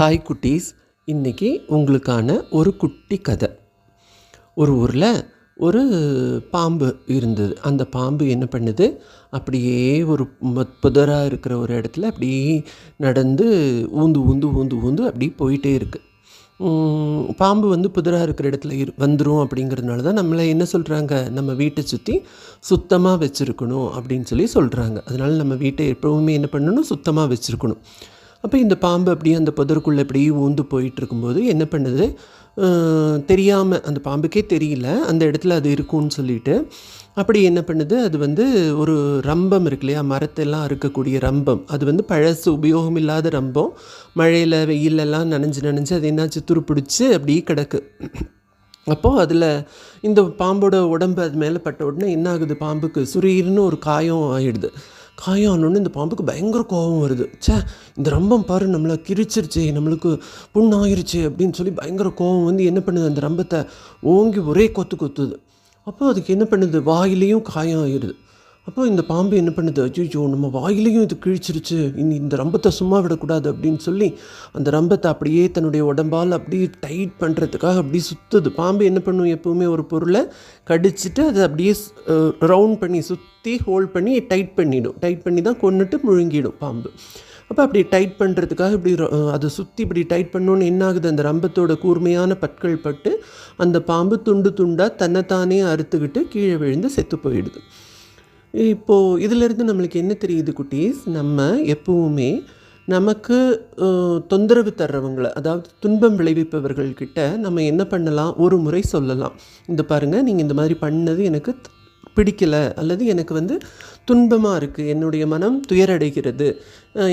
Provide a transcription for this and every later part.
Hi குட்டீஸ். இன்றைக்கி உங்களுக்கான ஒரு குட்டி கதை. ஒரு ஊரில் ஒரு பாம்பு இருந்தது. அந்த பாம்பு என்ன பண்ணுது? அப்படியே ஒரு புதராக இருக்கிற ஒரு இடத்துல அப்படியே நடந்து ஊந்து ஊந்து ஊந்து ஊந்து அப்படியே போயிட்டே இருக்குது பாம்பு வந்து புதராக இருக்கிற இடத்துல இரு வந்துடும் அப்படிங்கிறதுனால தான் நம்மளை என்ன சொல்கிறாங்க நம்ம வீட்டை சுற்றி சுத்தமாக வச்சுருக்கணும் அப்படின்னு சொல்லி சொல்கிறாங்க அதனால நம்ம வீட்டை எப்பவுமே என்ன பண்ணணும்? சுத்தமாக வச்சுருக்கணும். அப்போ இந்த பாம்பு அப்படியே அந்த புதருக்குள்ளே அப்படியே ஊந்து போயிட்டு இருக்கும்போது என்ன பண்ணுது? தெரியாமல் அந்த பாம்புக்கே தெரியல. அந்த இடத்துல அது இருக்கும்னு சொல்லிட்டு அப்படி என்ன பண்ணுது? அது வந்து ஒரு ரம்பம் இருக்கு இல்லையா? மரத்தெல்லாம் அறுக்கக்கூடிய ரம்பம். அது வந்து பழசு உபயோகம் இல்லாத ரம்பம். மழையில் வெயிலெல்லாம் நனைஞ்சு நனைஞ்சு அது என்னாச்சு? துருப்பிடிச்சு அப்படியே கிடக்கு. அப்போது அதில் இந்த பாம்போட உடம்பு அது மேலே பட்ட உடனே என்ன ஆகுது? பாம்புக்கு சுரீர்னு ஒரு காயம் ஆகிடுது காயம் இந்த பாம்புக்கு பயங்கர கோபம் வருது. ச்சே இந்த ரம்பம் பாரு நம்மளை கிரிச்சிருச்சு நம்மளுக்கு புண்ணாயிருச்சு அப்படின்னு சொல்லி பயங்கர கோபம் வந்து என்ன பண்ணுது? அந்த ரம்பத்தை ஓங்கி ஒரே கொத்து கொத்துது. அப்போ அதுக்கு என்ன பண்ணுது? வாயிலையும் காயம் ஆயிடுது அப்போ இந்த பாம்பு என்ன பண்ணுது? ஐயோ நம்ம வாயிலையும் இது கிழிச்சிருச்சு. இனி இந்த ரம்பத்தை சும்மா விடக்கூடாது அப்படின்னு சொல்லி அந்த ரம்பத்தை அப்படியே தன்னுடைய உடம்பால் அப்படியே டைட் பண்ணுறதுக்காக அப்படியே சுற்றுது பாம்பு என்ன பண்ணும்? எப்போவுமே ஒரு பொருளை கடிச்சிட்டு அதை அப்படியே ரவுண்ட் பண்ணி சுற்றி ஹோல்ட் பண்ணி டைட் பண்ணிடும். டைட் பண்ணி தான் கொண்டுட்டு முழுங்கிடும் பாம்பு. அப்போ அப்படி டைட் பண்ணுறதுக்காக இப்படி அதை சுற்றி இப்படி டைட் பண்ணோன்னு என்ன ஆகுது? அந்த ரம்பத்தோட கூர்மையான பற்கள் பட்டு அந்த பாம்பு துண்டு துண்டாக தன்னைத்தானே அறுத்துக்கிட்டு கீழே விழுந்து செத்து போயிடுது. இப்போது இதிலிருந்து நம்மளுக்கு என்ன தெரியுது குட்டீஸ்? நம்ம எப்பவுமே நமக்கு தொந்தரவு தர்றவங்களை அதாவது துன்பம் விளைவிப்பவர்கள்கிட்ட நம்ம என்ன பண்ணலாம்? ஒரு முறை சொல்லலாம். இந்த பாருங்கள் நீங்கள் இந்த மாதிரி பண்ணது எனக்கு பிடிக்கலை பிடிக்கல அல்லது எனக்கு வந்து துன்பமாக இருக்குது என்னுடைய மனம் துயரடைகிறது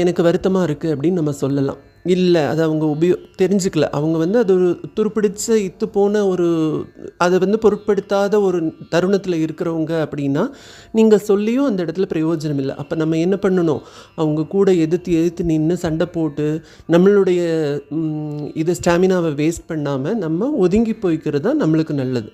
எனக்கு வருத்தமாக இருக்குது அப்படின்னு நம்ம சொல்லலாம். இல்லை அது அவங்க உபயோ தெரிஞ்சுக்கல. அவங்க வந்து அது ஒரு துருப்பிடிச்ச இத்து போன ஒரு அதை வந்து பொருட்படுத்தாத ஒரு தருணத்தில் இருக்கிறவங்க அப்படின்னா நீங்கள் சொல்லியும் அந்த இடத்துல பிரயோஜனம் இல்லை. அப்போ நம்ம என்ன பண்ணணும்? அவங்க கூட எதிர்த்து எதிர்த்து நின்று சண்டை போட்டு நம்மளுடைய இது ஸ்டாமினாவை வேஸ்ட் பண்ணாமல் நம்ம ஒதுங்கி போய்க்கிறது தான் நம்மளுக்கு நல்லது.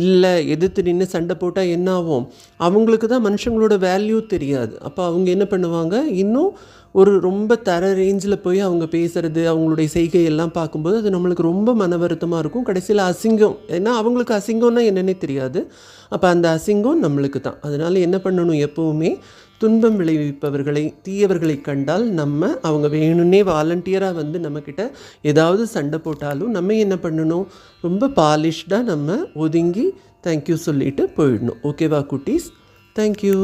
இல்லை எதிர்த்து நின்று சண்டை போட்டால் என்ன ஆகும்? அவங்களுக்கு தான் மனுஷங்களோட வேல்யூ தெரியாது. அப்போ அவங்க என்ன பண்ணுவாங்க? இன்னும் ஒரு ரொம்ப தர ரேஞ்சில் போய் அவங்க பேசுகிறது அவங்களுடைய செய்கையெல்லாம் பார்க்கும்போது அது நம்மளுக்கு ரொம்ப மன வருத்தமாக இருக்கும். கடைசியில் அசிங்கம். ஏன்னா அவங்களுக்கு அசிங்கம்னா என்னன்னே தெரியாது. அப்போ அந்த அசிங்கம் நம்மளுக்கு தான். அதனால் என்ன பண்ணணும் எப்போவுமே? துன்பம் விளைவிப்பவர்களை தீயவர்களை கண்டால் நம்ம அவங்க வேணும்னே வாலண்டியராக வந்து நம்மக்கிட்ட ஏதாவது சண்டை போட்டாலும் நம்ம என்ன பண்ணணும்? ரொம்ப பாலிஷ்டாக நம்ம ஒதுங்கி தேங்க்யூ சொல்லிட்டு போயிடணும். ஓகேவா குட்டீஸ்? தேங்க்யூ